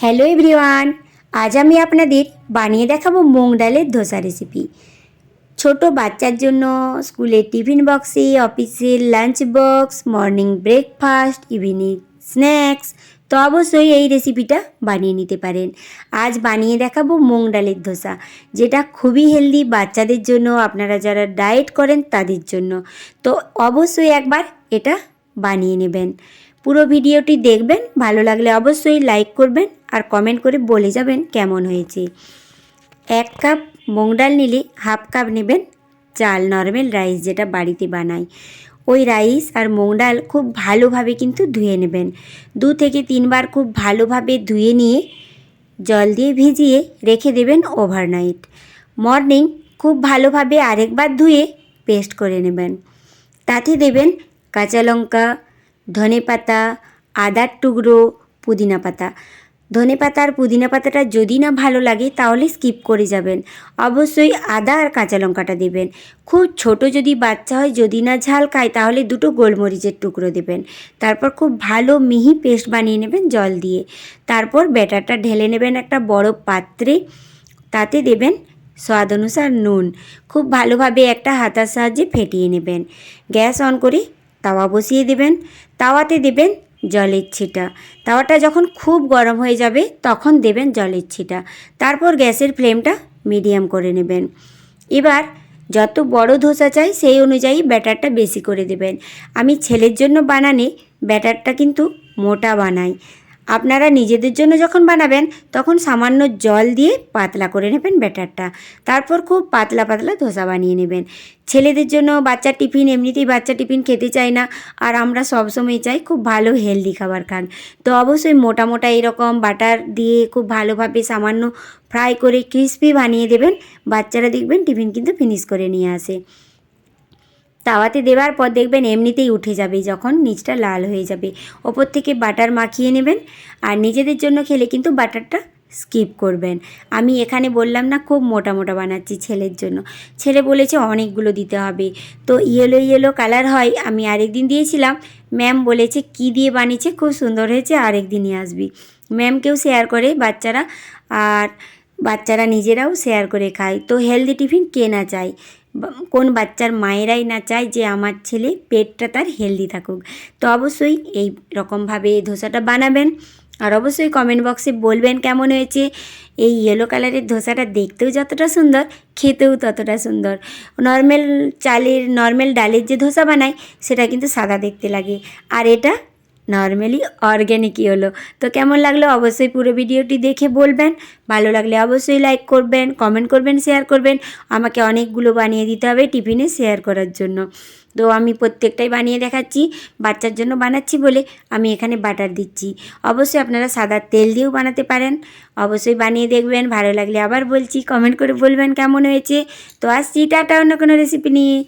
Hello everyone, আজ আমি আপনাদের বানিয়ে দেখাবো মুগ ডালের ধোসা রেসিপি ছোট বাচ্চার জন্য স্কুলের টিফিন বক্সে অফিসের lunch box morning breakfast evening snacks তো অবশ্যই এই রেসিপিটা বানিয়ে নিতে পারেন। আজ বানিয়ে দেখাবো মুগ ডালের ধোসা, যেটা খুবই হেলদি বাচ্চাদের জন্য, আপনারা যারা ডায়েট করেন তাদের জন্য। তো অবশ্যই একবার এটা বানিয়ে নেবেন। পুরো ভিডিওটি দেখবেন, ভালো লাগলে অবশ্যই লাইক করবেন আর কমেন্ট করে বলে যাবেন কেমন হয়েছে। এক কাপ মুগ ডাল নিলে হাফ কাপ নেবেন চাল নর্মাল রাইস যেটা বাড়িতে বানাই। ওই রাইস আর মুগ ডাল খুব ভালোভাবে কিন্তু ধুয়ে নেবেন। দু থেকে তিনবার খুব ভালোভাবে ধুয়ে নিয়ে জল দিয়ে ভিজিয়ে রেখে দেবেন ওভারনাইট মর্নিং খুব ভালোভাবে আরেকবার ধুয়ে পেস্ট করে নেবেন। তাতে দেবেন কাঁচা লঙ্কা ধনে পাতা আদার টুকরো পুদিনা পাতা ধনে পাতা আর পুদিনা পাতাটা যদি না ভালো লাগে, তাহলে স্কিপ করে যাবেন। অবশ্যই আদা আর কাঁচা লঙ্কাটা দেবেন। খুব ছোট যদি বাচ্চা হয়, যদি না ঝাল খায়, তাহলে দুটো গোলমরিচের টুকরো দেবেন। তারপর খুব ভালো মিহি পেস্ট বানিয়ে নেবেন জল দিয়ে। তারপর ব্যাটারটা ঢেলে নেবেন একটা বড় পাত্রে। তাতে দেবেন স্বাদ অনুসার নুন। খুব ভালোভাবে একটা হাতার সাহায্যে ফেটিয়ে নেবেন। গ্যাস অন করে তাওয়া বসিয়ে দেবেন। তাওয়াতে দেবেন জলের ছিটা। তাওয়াটা যখন খুব গরম হয়ে যাবে, তখন দেবেন জলের ছিটা। তারপর গ্যাসের ফ্লেমটা মিডিয়াম করে নেবেন। এবার যত বড় ধোসা চাই, সেই অনুযায়ী ব্যাটারটা বেশি করে দেবেন। আমি ছেলের জন্য বানানে, ব্যাটারটা কিন্তু মোটা বানাই। আপনারা নিজেদের জন্য যখন বানাবেন, তখন সামান্য জল দিয়ে পাতলা করে নেবেন ব্যাটারটা। তারপর খুব পাতলা পাতলা ধোসা বানিয়ে নেবেন। ছেলেদের জন্য বাচ্চার টিফিন এমনিতেই বাচ্চা টিফিন খেতে চায় না, আর আমরা সবসময় চাই খুব ভালো হেলদি খাবার খান। তো অবশ্যই মোটা মোটা এরকম বাটার দিয়ে খুব ভালোভাবে সামান্য ফ্রাই করে ক্রিস্পি বানিয়ে দেবেন। বাচ্চারা দেখবেন টিফিন কিন্তু ফিনিশ করে নিয়ে আসে। তাওয়াতে দেওয়ার পর দেখবেন এমনিতেই উঠে যাবে, যখন নিচটা লাল হয়ে যাবে। ওপর থেকে বাটার মাখিয়ে নেবেন আর নিজেদের জন্য খেলে কিন্তু বাটারটা স্কিপ করবেন। আমি এখানে বললাম না, খুব মোটা মোটা বানাচ্ছি ছেলের জন্য। ছেলে বলেছে অনেকগুলো দিতে হবে। তো ইয়েলো ইয়েলো কালার হয়, আমি আরেক দিন দিয়েছিলাম। ম্যাম বলেছে কি দিয়ে বানিয়েছে, খুব সুন্দর হয়েছে আরেক দিনই আসবি ম্যামকেও শেয়ার করে বাচ্চারা। আর বাচ্চারা নিজেরাও শেয়ার করে খায়। তো হেলদি টিফিন কে না চায়? কোন বাচ্চার মায়েরাই না চায় যে আমার ছেলে পেটটা তার হেলদি থাকুক? তো অবশ্যই এই রকমভাবে ধোসাটা বানাবেন। আর অবশ্যই কমেন্ট বক্সে বলবেন কেমন হয়েছে? এই ইয়েলো কালারের ধোসাটা দেখতেও যতটা সুন্দর, খেতেও ততটা সুন্দর। নর্মাল চালের নর্মাল ডালের যে ধোসা বানায়, সেটা কিন্তু সাদা দেখতে লাগে। আর এটা নর্মালি অর্গ্যানিকই হলো। তো কেমন লাগল অবশ্যই পুরো ভিডিওটি দেখে বলবেন। ভালো লাগলে অবশ্যই লাইক করবেন কমেন্ট করবেন শেয়ার করবেন। আমাকে অনেকগুলো বানিয়ে দিতে হবে টিফিনে শেয়ার করার জন্য। তো আমি প্রত্যেকটাই বানিয়ে দেখাচ্ছি, বাচ্চার জন্য বানাচ্ছি বলে আমি এখানে বাটার দিচ্ছি। অবশ্যই আপনারা সাদা তেল দিয়েও বানাতে পারেন। অবশ্যই বানিয়ে দেখবেন, ভালো লাগলে আবার বলছি কমেন্ট করে বলবেন কেমন হয়েছে। তো আসছি, টাটা, অন্য কোনো রেসিপি নিয়ে।